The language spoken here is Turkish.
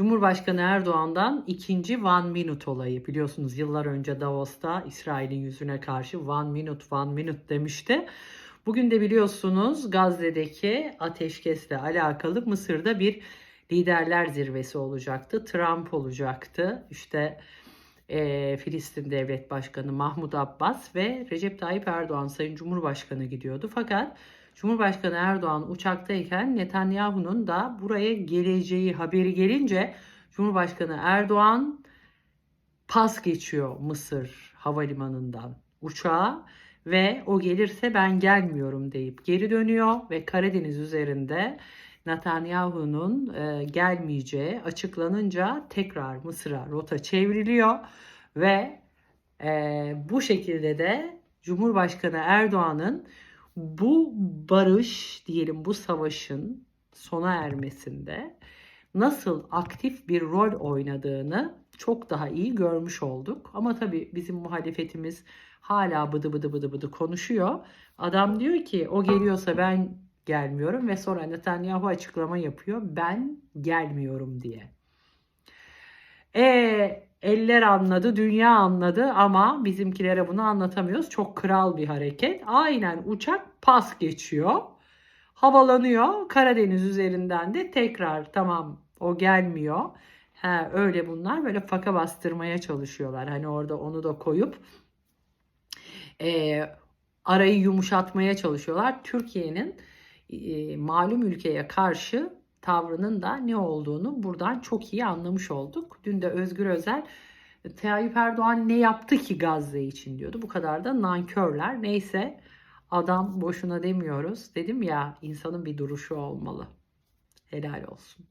Cumhurbaşkanı Erdoğan'dan ikinci one minute olayı biliyorsunuz yıllar önce Davos'ta İsrail'in yüzüne karşı one minute one minute demişti. Bugün de biliyorsunuz Gazze'deki ateşkesle alakalı Mısır'da bir liderler zirvesi olacaktı. Trump olacaktı. İşte e, Filistin Devlet Başkanı Mahmut Abbas ve Recep Tayyip Erdoğan Sayın Cumhurbaşkanı gidiyordu. Fakat Cumhurbaşkanı Erdoğan uçaktayken Netanyahu'nun da buraya geleceği haberi gelince Cumhurbaşkanı Erdoğan pas geçiyor Mısır havalimanından uçağa ve o gelirse ben gelmiyorum deyip geri dönüyor ve Karadeniz üzerinde Netanyahu'nun e, gelmeyeceği açıklanınca tekrar Mısır'a rota çevriliyor ve e, bu şekilde de Cumhurbaşkanı Erdoğan'ın bu barış diyelim bu savaşın sona ermesinde nasıl aktif bir rol oynadığını çok daha iyi görmüş olduk. Ama tabii bizim muhalefetimiz hala bıdı bıdı bıdı bıdı konuşuyor. Adam diyor ki o geliyorsa ben gelmiyorum ve sonra Netanyahu açıklama yapıyor. Ben gelmiyorum diye. E eller anladı, dünya anladı ama bizimkilere bunu anlatamıyoruz. Çok kral bir hareket. Aynen uçak pas geçiyor. Havalanıyor. Karadeniz üzerinden de tekrar tamam o gelmiyor. Ha, öyle bunlar böyle faka bastırmaya çalışıyorlar. Hani orada onu da koyup e, arayı yumuşatmaya çalışıyorlar. Türkiye'nin e, malum ülkeye karşı tavrının da ne olduğunu buradan çok iyi anlamış olduk. Dün de Özgür Özel Tayyip Erdoğan ne yaptı ki Gazze için diyordu. Bu kadar da nankörler. Neyse adam boşuna demiyoruz. Dedim ya insanın bir duruşu olmalı. Helal olsun.